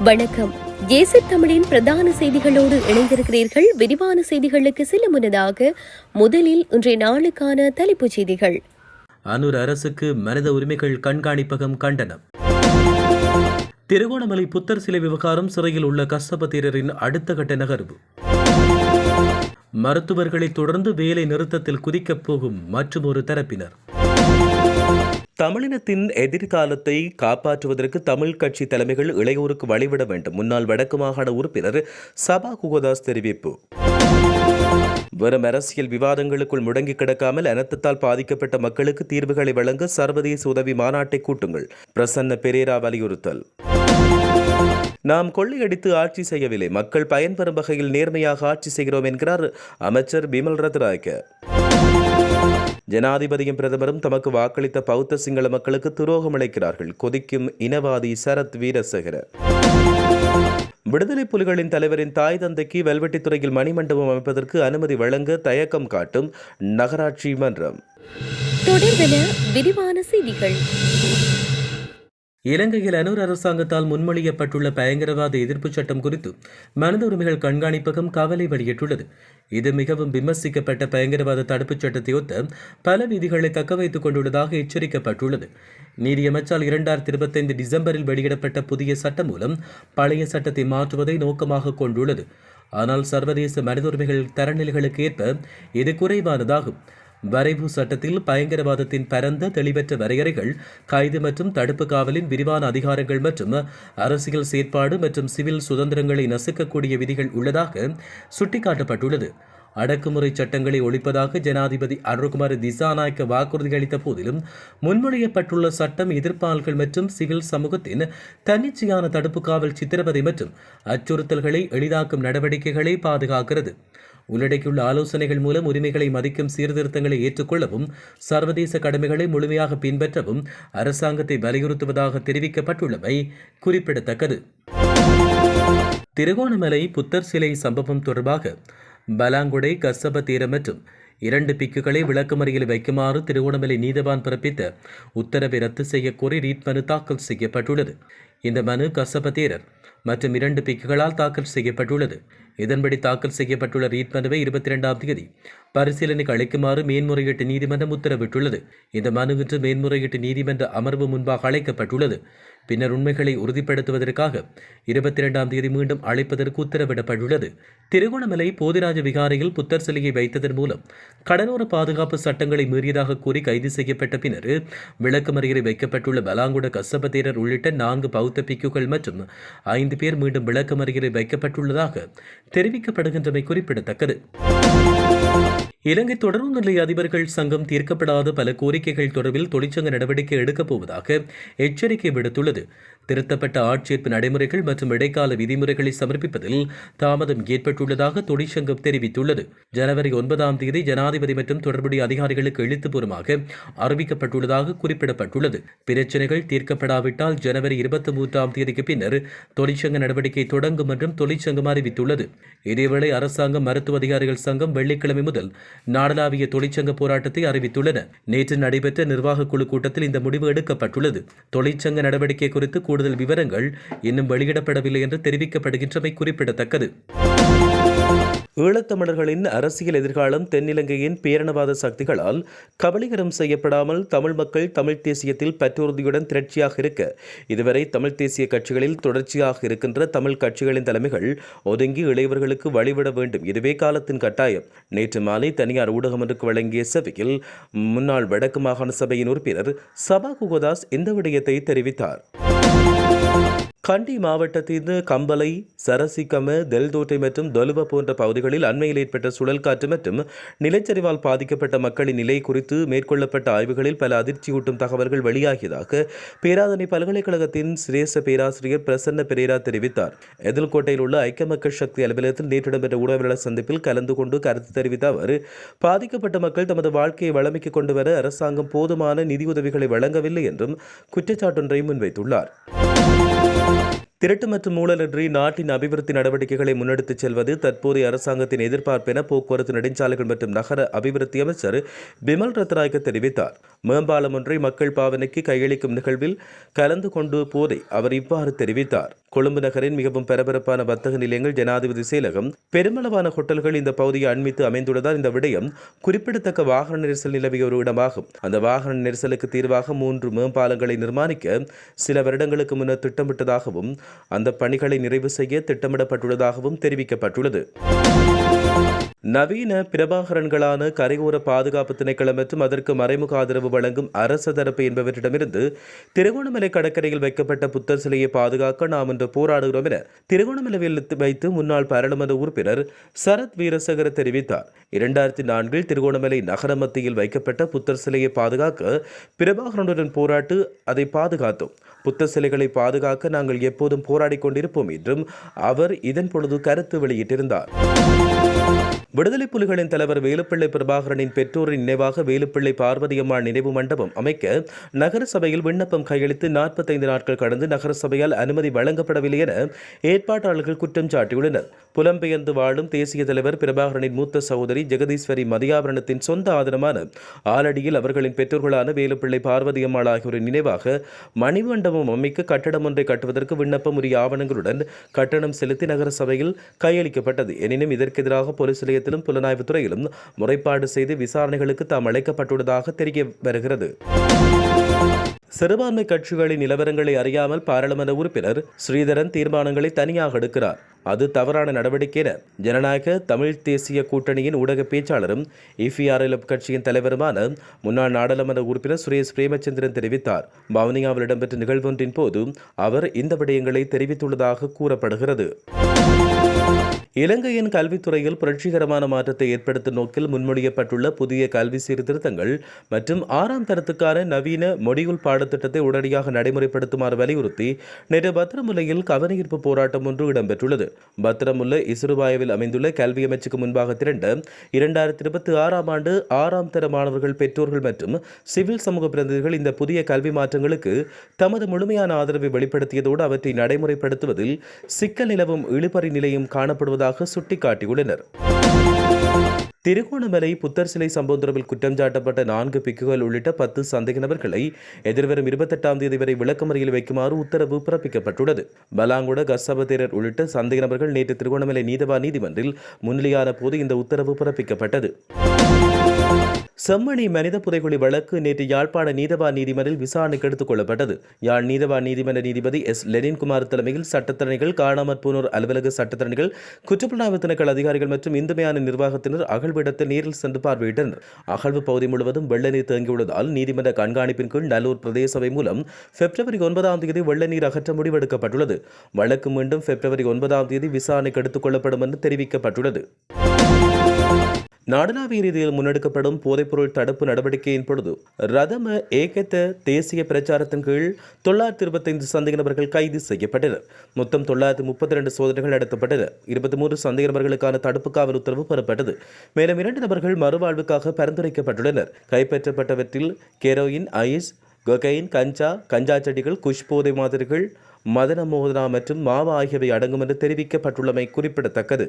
வணக்கம். ஏசி தமிழின் பிரதான செய்திகளோடு இணைந்திருக்கிறீர்கள். விரிவான செய்திகளுக்கு செல்ல முன்னதாக முதலில் இன்றைய நாளுக்கான தலைப்புச் செய்திகள். அனூர் அரசுக்கு மனித உரிமைகள் கண்காணிப்பகம் கண்டனம். திருகோணமலை புத்தர் சிலை விவகாரம் சிறையில் உள்ள கசபதீரரின் அடுத்த கட்ட நகர்வு. மருத்துவர்களை தொடர்ந்து வேலை நிறுத்தத்தில் குதிக்கப் போகும் மற்றும் ஒரு தரப்பினர். தமிழினத்தின் எதிர்காலத்தை காப்பாற்றுவதற்கு தமிழ் கட்சி தலைமைகள் இளையோருக்கு வழிவிட வேண்டும். முன்னாள் வடக்கு மாகாண உறுப்பினர் சபா குகதாஸ் தெரிவிப்பு. வெறும் அரசியல் விவாதங்களுக்குள் முடங்கி கிடக்காமல் அனர்த்தத்தால் பாதிக்கப்பட்ட மக்களுக்கு தீர்வுகளை வழங்க சர்வதேச உதவி மாநாட்டை கூட்டுங்கள். பிரசன்ன பெரேரா வலியுறுத்தல். நாம் கொள்ளையடித்து ஆட்சி செய்யவில்லை. மக்கள் பயன்பெறும் வகையில் நேர்மையாக ஆட்சி செய்கிறோம் என்கிறார் அமைச்சர் பிமல் ரத்நாயக்க. ஜனாதிபதியும் பிரதமரும் தமக்கு வாக்களித்த பௌத்த சிங்கள மக்களுக்கு துரோகம் அளிக்கிறார்கள். கொதிக்கும் இனவாதி சரத் வீரசேகர. விடுதலை புலிகளின் தலைவரின் தாய் தந்தைக்கு வெல்வெட்டித்துறையில் மணிமண்டபம் அமைப்பதற்கு அனுமதி வழங்க தயக்கம் காட்டும் நகராட்சி மன்றம். தொடர்பென விரிவான செய்திகள். இலங்கையில் அனூர் அரசாங்கத்தால் முன்மொழியப்பட்டுள்ள பயங்கரவாத எதிர்ப்புச் சட்டம் குறித்து மனித உரிமைகள் கண்காணிப்பகம் கவலை வெளியிட்டுள்ளது. இது மிகவும் விமர்சிக்கப்பட்ட பயங்கரவாத தடுப்புச் சட்டத்தை ஒத்த பல விதிகளை தக்கவைத்துக் கொண்டுள்ளதாக எச்சரிக்கப்பட்டுள்ளது. நீதியமைச்சால் இரண்டாயிரத்தி இருபத்தைந்து டிசம்பரில் வெளியிடப்பட்ட புதிய சட்டம் மூலம் பழைய சட்டத்தை மாற்றுவதை நோக்கமாக கொண்டுள்ளது. ஆனால் சர்வதேச மனித உரிமைகள் தரநிலைகளுக்கு ஏற்ப இது குறைவானதாகும். வரைவு சட்டத்தில் பயங்கரவாதத்தின் பரந்த தெளிவற்ற வரையறைகள் கைது மற்றும் தடுப்பு காவலின் விரிவான அதிகாரங்கள் மற்றும் அரசியல் செயற்பாடு மற்றும் சிவில் சுதந்திரங்களை நசுக்கக்கூடிய விதிகள் உள்ளதாக சுட்டிக்காட்டப்பட்டுள்ளது. அடக்குமுறை சட்டங்களை ஒழிப்பதாக ஜனாதிபதி அருண்குமார் திசாநாயக்க வாக்குறுதி அளித்த போதிலும் முன்மொழியப்பட்டுள்ள சட்டம் எதிர்ப்பாளர்கள் மற்றும் சிவில் சமூகத்தின் தன்னிச்சையான தடுப்பு காவல் சித்திரவதை மற்றும் அச்சுறுத்தல்களை எளிதாக்கும் நடவடிக்கைகளை பாதுகாக்கிறது. உள்ளடக்கியுள்ள ஆலோசனைகள் மூலம் உரிமைகளை மதிக்கும் சீர்திருத்தங்களை ஏற்றுக்கொள்ளவும் சர்வதேச கடமைகளை முழுமையாக பின்பற்றவும் அரசாங்கத்தை வலியுறுத்துவதாக தெரிவிக்கப்பட்டுள்ளமை குறிப்பிடத்தக்கது. திருகோணமலை புத்தர் சிலை சம்பவம் தொடர்பாக பலாங்குடை கசப தீரம் மற்றும் இரண்டு பிக்குகளை விளக்குமறியில் வைக்குமாறு திருகோணமலை நீதவான் பிறப்பித்த உத்தரவை ரத்து செய்யக்கோரி ரீட் மனு தாக்கல் செய்யப்பட்டுள்ளது. இந்த மனு கசப கசபதீரர் மற்றும் இரண்டு பிக்குகளால் தாக்கல் செய்யப்பட்டுள்ளது. இதன்படி தாக்கல் செய்யப்பட்டுள்ள ரீட் மனுவை இருபத்தி இரண்டாம் தேதி பரிசீலனைக்கு அளிக்குமாறு மேன்முறையீட்டு நீதிமன்றம் உத்தரவிட்டுள்ளது. இந்த மனு இன்று மேன்முறையீட்டு நீதிமன்ற அமர்வு முன்பாக அழைக்கப்பட்டுள்ளது. பின்னர் உண்மைகளை உறுதிப்படுத்துவதற்காக இருபத்தி இரண்டாம் தேதி மீண்டும் அழைப்பதற்கு உத்தரவிடப்பட்டுள்ளது. திருகோணமலை போதிராஜ விகாரையில் புத்தர் சிலையை வைத்ததன் மூலம் கடலோர பாதுகாப்பு சட்டங்களை மீறியதாக கூறி கைது செய்யப்பட்ட பின்னர் விளக்கமறியலை வைக்கப்பட்டுள்ள பலாங்குட கசபதேரர் உள்ளிட்ட நான்கு பௌத்த பிக்குகள் மற்றும் ஐந்து பேர் மீண்டும் விளக்கமறியலை வைக்கப்பட்டுள்ளதாக தெரிவிக்கப்படுகின்றமை குறிப்பிடத்தக்கது. இலங்கை தொடர்பு நிலைய அதிபர்கள் சங்கம் தீர்க்கப்படாத பல கோரிக்கைகள் தொடர்பில் தொழிற்சங்க நடவடிக்கை எடுக்கப் போவதாக எச்சரிக்கை விடுத்துள்ளது. திருத்தப்பட்ட ஆட்சேர்ப்பு நடைமுறைகள் மற்றும் இடைக்கால விதிமுறைகளை சமர்ப்பிப்பதில் தாமதம் ஏற்பட்டுள்ளதாக தொழிற்சங்கம் தெரிவித்துள்ளது. ஜனவரி ஒன்பதாம் தேதி ஜனாதிபதி மற்றும் தொடர்புடைய அதிகாரிகளுக்கு எழுத்துப்பூர்வமாக அறிவிக்கப்பட்டுள்ளதாக குறிப்பிடப்பட்டுள்ளது. பிரச்சினைகள் தீர்க்கப்படாவிட்டால் ஜனவரி இருபத்தி மூன்றாம் தேதிக்கு பின்னர் தொழிற்சங்க நடவடிக்கை தொடங்கும் என்றும் தொழிற்சங்கம் அறிவித்துள்ளது. இதேவேளை அரசாங்கம் மருத்துவ அதிகாரிகள் சங்கம் வெள்ளிக்கிழமை முதல் நாடளாவிய தொழிற்சங்க போராட்டத்தை அறிவித்துள்ளன. நேற்று நடைபெற்ற நிர்வாக குழு கூட்டத்தில் இந்த முடிவு எடுக்கப்பட்டுள்ளது. தொழிற்சங்க நடவடிக்கை குறித்து கூடுதல் விவரங்கள் இன்னும் வெளியிடப்படவில்லை என்று தெரிவிக்கப்படுகின்றமை குறிப்பிடத்தக்கது. ஈழத்தமிழர்களின் அரசியல் எதிர்காலம் தென்னிலங்கையின் பேரணவாத சக்திகளால் கபலீகரம் செய்யப்படாமல் தமிழ் மக்கள் தமிழ் தேசியத்தில் பற்றுறுதியுடன் திரட்சியாக இருக்க இதுவரை தமிழ் தேசிய கட்சிகளில் தொடர்ச்சியாக இருக்கின்ற தமிழ் கட்சிகளின் தலைமைகள் ஒதுங்கி இளையவர்களுக்கு வழிவிட வேண்டும். இதுவே காலத்தின் கட்டாயம். நேற்று மாலை தனியார் ஊடகம் ஒன்றுக்கு வழங்கிய சபையில் முன்னாள் வடக்கு மாகாண சபையின் உறுப்பினர் சபா குகதாஸ் இந்த விடயத்தை தெரிவித்தார். கண்டி மாவட்டத்தின் கம்பலை சரசிக்கம தெல்தோட்டை மற்றும் தொலுவ போன்ற பகுதிகளில் அண்மையில் ஏற்பட்ட சுழல் காற்று மற்றும் நிலச்சரிவால் பாதிக்கப்பட்ட மக்களின் நிலை குறித்து மேற்கொள்ளப்பட்ட ஆய்வுகளில் பல அதிர்ச்சியூட்டும் தகவல்கள் வெளியாகியதாக பேராதனை பல்கலைக்கழகத்தின் சிரேஷ்ட பேராசிரியர் பிரசன்ன பெரேரா தெரிவித்தார். எதிர்கோட்டையில் உள்ள ஐக்கிய மக்கள் சக்தி அலுவலகத்தில் நேற்று இடம்பெற்ற ஊடகவியலாளர் சந்திப்பில் கலந்து கொண்டு கருத்து தெரிவித்த அவர் பாதிக்கப்பட்ட மக்கள் தமது வாழ்க்கையை வளமைக்கு கொண்டு வர அரசாங்கம் போதுமான நிதியுதவிகளை வழங்கவில்லை என்றும் குற்றச்சாட்டொன்றை முன்வைத்துள்ளார். திருட்டு மற்றும் ஊழலின்றி நாட்டின் அபிவிருத்தி நடவடிக்கைகளை முன்னெடுத்துச் செல்வது தற்போதைய அரசாங்கத்தின் எதிர்பார்ப்பென போக்குவரத்து நெடுஞ்சாலைகள் மற்றும் நகர அபிவிருத்தி அமைச்சர் பிமல் ரத்நாயக்க தெரிவித்தார். மேம்பாலம் ஒன்றை மக்கள் பாவனைக்கு கையளிக்கும் நிகழ்வில் கலந்து கொண்டு போதை அவர் இவ்வாறு தெரிவித்தார். கொழும்பு நகரின் மிகவும் பரபரப்பான வர்த்தக நிலையங்கள் ஜனாதிபதி செயலகம். பெருமளவான ஹோட்டல்கள் இந்த பகுதியை அண்மித்து அமைந்துள்ளதால் இந்த விடயம் குறிப்பிடத்தக்க வாகன நெரிசல் நிலவிய ஒரு இடமாகும். அந்த வாகன நெரிசலுக்கு தீர்வாக மூன்று மேம்பாலங்களை நிர்மாணிக்க சில வருடங்களுக்கு முன்னர் திட்டமிட்டதாகவும் அந்த பணிகளை நிறைவு செய்ய திட்டமிடப்பட்டுள்ளதாகவும் தெரிவிக்கப்பட்டுள்ளது. நவீன பிரபாகரன்களான கரையோர பாதுகாப்பு திணைக்களம் மற்றும் அதற்கு மறைமுக ஆதரவு வழங்கும் அரச தரப்பு என்பவற்றிடமிருந்து திருகோணமலை கடற்கரையில் வைக்கப்பட்ட புத்தர் சிலையை பாதுகாக்க நாம் இன்று போராடுகிறோம் என திருகோணமலையில் வைத்து முன்னாள் பாராளுமன்ற உறுப்பினர் சரத் வீரசகர தெரிவித்தார். இரண்டாயிரத்தி நான்கில் திருகோணமலை நகர மத்தியில் வைக்கப்பட்ட புத்தர் சிலையை பாதுகாக்க பிரபாகரனுடன் போராட்டு அதை பாதுகாத்தோம். புத்த சிலைகளை பாதுகாக்க நாங்கள் எப்போதும் போராடிக் கொண்டிருப்போம் என்றும் அவர் இதன் பொழுது கருத்து வெளியிட்டிருந்தார். விடுதலை புலிகளின் தலைவர் வேலுப்பிள்ளை பிரபாகரனின் பெற்றோரின் நினைவாக வேலுப்பிள்ளை பார்வதியம்மாள் நினைவு மண்டபம் அமைக்க நகரசபையில் விண்ணப்பம் கையளித்து நாற்பத்தைந்து நாட்கள் கடந்து நகரசபையால் அனுமதி வழங்கப்படவில்லை என ஏற்பாட்டாளர்கள் குற்றம் சாட்டியுள்ளனர். புலம்பெயர்ந்து வாழும் தேசிய தலைவர் பிரபாகரனின் மூத்த சகோதரி ஜெகதீஸ்வரி மதியாபரணத்தின் சொந்த ஆதரமான ஆலடியில் அவர்களின் பெற்றோர்களான வேலுப்பிள்ளை பார்வதியம்மாள் ஆகியோரின் நினைவாக மணிமண்டபம் அமைக்க கட்டடம் ஒன்றை கட்டுவதற்கு விண்ணப்பம் உரிய ஆவணங்களுடன் கட்டணம் செலுத்தி நகரசபையில் கையளிக்கப்பட்டது. எனினும் இதற்கெதிராக போலீஸ் நிலையத்திலும் புலனாய்வுத் துறையிலும் முறைப்பாடு செய்து விசாரணைகளுக்கு தாம் அழைக்கப்பட்டுள்ளதாக தெரிய வருகிறது. சிறுபான்மை கட்சிகளின் நிலவரங்களை அறியாமல் பாராளுமன்ற உறுப்பினர் ஸ்ரீதரன் தீர்மானங்களை தனியாக எடுக்கிறார். அது தவறான நடவடிக்கை என ஜனநாயக தமிழ் தேசிய கூட்டணியின் ஊடக பேச்சாளரும் இபிஆர்எல் கட்சியின் தலைவருமான முன்னாள் நாடாளுமன்ற உறுப்பினர் சுரேஷ் பிரேமச்சந்திரன் தெரிவித்தார். வவுனியாவில் இடம்பெற்ற நிகழ்வொன்றின் போது அவர் இந்த விடயங்களை தெரிவித்துள்ளதாக கூறப்படுகிறது. இலங்கையின் கல்வித்துறையில் புரட்சிகரமான மாற்றத்தை ஏற்படுத்தும் நோக்கில் முன்மொழியப்பட்டுள்ள புதிய கல்வி சீர்திருத்தங்கள் மற்றும் ஆறாம் தரத்துக்கான நவீன மொடியுல் பாடத்திட்டத்தை உடனடியாக நடைமுறைப்படுத்துமாறு வலியுறுத்தி நேற்று பத்திரமுல்லையில் கவனஈர்ப்பு போராட்டம் ஒன்று இடம்பெற்றுள்ளது. பத்திரமுல்லை இசுருபாயவில் அமைந்துள்ள கல்வி அமைச்சுக்கு முன்பாக திரண்ட இரண்டாயிரத்தி இருபத்தி ஆறாம் ஆண்டு ஆறாம் தர மாணவர்கள் பெற்றோர்கள் மற்றும் சிவில் சமூக பிரதிநிதிகள் இந்த புதிய கல்வி மாற்றங்களுக்கு தமது முழுமையான ஆதரவை வெளிப்படுத்தியதோடு அவற்றை நடைமுறைப்படுத்துவதில் சிக்கல் நிலவும் இழுபறி நிலையும் காணப்படுவதாக சுட்டிக்காட்டியுள்ளனர். திருகோணமலை புத்தர் சிலை சம்பவம் தொடர்பில் குற்றம் சாட்டப்பட்ட நான்கு பிக்குகள் உள்ளிட்ட பத்து சந்தேக நபர்களை எதிர்வரும் இருபத்தெட்டாம் தேதி வரை விளக்கமறையில் வைக்குமாறு உத்தரவு பிறப்பிக்கப்பட்டுள்ளது. பலாங்குட கசபதேரர் உள்ளிட்ட சந்தேக நபர்கள் நேற்று திருகோணமலை நீதவா நீதிமன்றில் முன்னிலையான போது இந்த உத்தரவு பிறப்பிக்கப்பட்டது. செம்மணி மனித புதைகுழி வழக்கு நேற்று யாழ்ப்பாண நீதவா நீதிமன்றில் விசாரணைக்கு எடுத்துக் கொள்ளப்பட்டது. யாழ் நீதவா நீதிமன்ற நீதிபதி எஸ். லெனின்குமார் தலைமையில் சட்டத்தரணிகள் காணாமற் போனோர் அலுவலக சட்டத்தரணிகள் குற்றப்புலனாய்வு திணைக்கள் அதிகாரிகள் மற்றும் இந்துமையான நிர்வாகத்தினர் அகழ்விடத்தில் நேரில் சென்று பார்வையிட்டனர். அகழ்வு பகுதி முழுவதும் வெள்ள நீர் தேங்கியுள்ளதால் நீதிமன்ற கண்காணிப்பின் கீழ் நல்லூர் பிரதேச சபை மூலம் பிப்ரவரி ஒன்பதாம் தேதி வெள்ள நீர் அகற்ற முடிவெடுக்கப்பட்டுள்ளது. வழக்கு மீண்டும் பிப்ரவரி ஒன்பதாம் தேதி விசாரணைக்கு எடுத்துக் கொள்ளப்படும் என்று தெரிவிக்கப்பட்டுள்ளது. நாடளாவிய ரீதியில் முன்னெடுக்கப்படும் போதைப்பொருள் தடுப்பு நடவடிக்கையின் பொழுது ரதம ஏகத்த தேசிய பிரச்சாரத்தின் கீழ் தொள்ளாயிரத்தி இருபத்தைந்து சந்தேக நபர்கள் கைது செய்யப்பட்டனர். மொத்தம் தொள்ளாயிரத்தி முப்பத்தி ரெண்டு சோதனைகள் நடத்தப்பட்டன. இருபத்தி மூன்று சந்தேக நபர்களுக்கான தடுப்பு காவல் உத்தரவு பெறப்பட்டது. மேலும் இரண்டு நபர்கள் மறுவாழ்வுக்காக பரிந்துரைக்கப்பட்டுள்ளனர். கைப்பற்றப்பட்டவற்றில் கெரோயின் ஐஸ் கொகைன் கஞ்சா கஞ்சா செடிகள் குஷ் போதை மாதிரிகள் மதன மோதனா மற்றும் மாவா ஆகியவை அடங்கும் என்று தெரிவிக்கப்பட்டுள்ளமை குறிப்பிடத்தக்கது.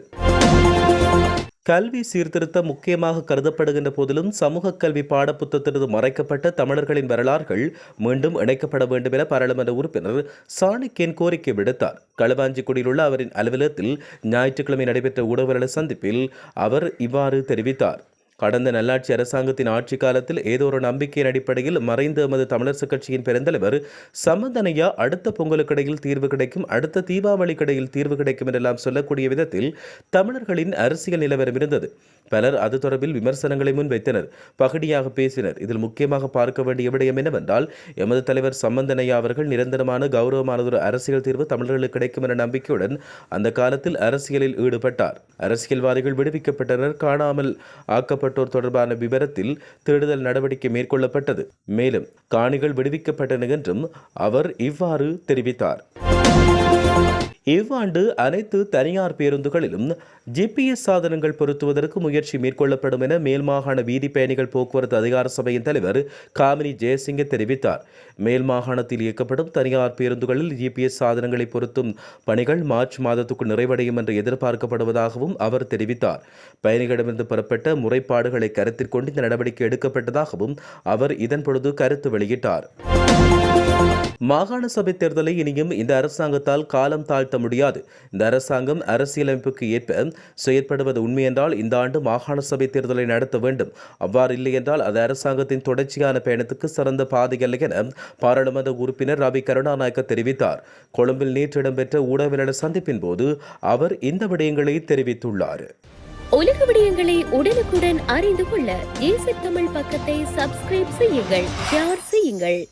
கல்வி சீர்திருத்தம் முக்கியமாக கருதப்படுகின்ற போதிலும் சமூக கல்வி பாடப்புத்தகத்திலிருந்து மறைக்கப்பட்ட தமிழர்களின் வரலாறுகள் மீண்டும் இணைக்கப்பட வேண்டும் என பாராளுமன்ற உறுப்பினர் சாணிக்கேன் கோரிக்கை விடுத்தார். களுவாஞ்சிக்குடியில் உள்ள அவரின் அலுவலகத்தில் ஞாயிற்றுக்கிழமை நடைபெற்ற ஊடகவியலாளர் சந்திப்பில் அவர் இவ்வாறு தெரிவித்தார். கடந்த நல்லாட்சி அரசாங்கத்தின் ஆட்சி காலத்தில் ஏதோ ஒரு நம்பிக்கையின் அடிப்படையில் மறைந்த எமது தமிழரசுக் கட்சியின் பெருந்தலைவர் சம்பந்தனையா அடுத்த பொங்கலுக்கிடையில் தீர்வு கிடைக்கும் அடுத்த தீபாவளிக்கிடையில் தீர்வு கிடைக்கும் என்றெல்லாம் சொல்லக்கூடிய விதத்தில் தமிழர்களின் அரசியல் நிலவரம் இருந்தது. பலர் அது தொடர்பில் விமர்சனங்களை முன்வைத்தனர். பகடியாக பேசினர். இதில் முக்கியமாக பார்க்க வேண்டிய விடயம் என்னவென்றால் எமது தலைவர் சம்பந்தனையா அவர்கள் நிரந்தரமான கௌரவமானதொரு அரசியல் தீர்வு தமிழர்களுக்கு கிடைக்கும் என நம்பிக்கையுடன் அந்த காலத்தில் அரசியலில் ஈடுபட்டார். அரசியல்வாதிகள் விடுவிக்கப்பட்டனர். காணாமல் ஆக்கப்பட்டோர் தொடர்பான விவரத்தில் தேடுதல் நடவடிக்கை மேற்கொள்ளப்பட்டது. மேலும் காணிகள் விடுவிக்கப்பட்டன என்றும் அவர் இவ்வாறு தெரிவித்தார். இவ்வாண்டு அனைத்து தனியார் பேருந்துகளிலும் ஜிபிஎஸ் சாதனங்கள் பொருத்துவதற்கு முயற்சி மேற்கொள்ளப்படும் என மேல் மாகாண வீதி பயணிகள் போக்குவரத்து அதிகார சபையின் தலைவர் காமினி ஜெயசிங்க தெரிவித்தார். மேல் மாகாணத்தில் இயக்கப்படும் தனியார் பேருந்துகளில் ஜிபிஎஸ் சாதனங்களை பொருத்தும் பணிகள் மார்ச் மாதத்துக்குள் நிறைவடையும் என்று எதிர்பார்க்கப்படுவதாகவும் அவர் தெரிவித்தார். பயணிகளிடமிருந்து பெறப்பட்ட முறைப்பாடுகளை கருத்தில் கொண்டு இந்த நடவடிக்கை எடுக்கப்பட்டதாகவும் அவர் இதன் பொழுது கருத்து வெளியிட்டார். மாகாண சபை தேர்தலை இனியும் இந்த அரசாங்கத்தால் காலம் தாழ்த்த முடியாது. இந்த அரசாங்கம் அரசியலமைப்புக்கு ஏற்ப செயற்படுவது உண்மையென்றால் இந்த ஆண்டு மாகாண சபை தேர்தலை நடத்த வேண்டும். அவ்வாறு இல்லை என்றால் அது அரசாங்கத்தின் தொடர்ச்சியான பயணத்துக்கு சிறந்த பாதையல்ல என பாராளுமன்ற உறுப்பினர் ரவி கருணாநாயக்க தெரிவித்தார். கொழும்பில் நேற்று இடம்பெற்ற ஊடகவியலாளர் சந்திப்பின் போது அவர் இந்த விடயங்களை தெரிவித்துள்ளார். உலக விடயங்களை உடனுக்குடன் அறிந்து கொள்ள தமிழ் பக்கத்தை சப்ஸ்கிரைப் செய்யுங்கள் ஷேர் செய்யுங்கள்.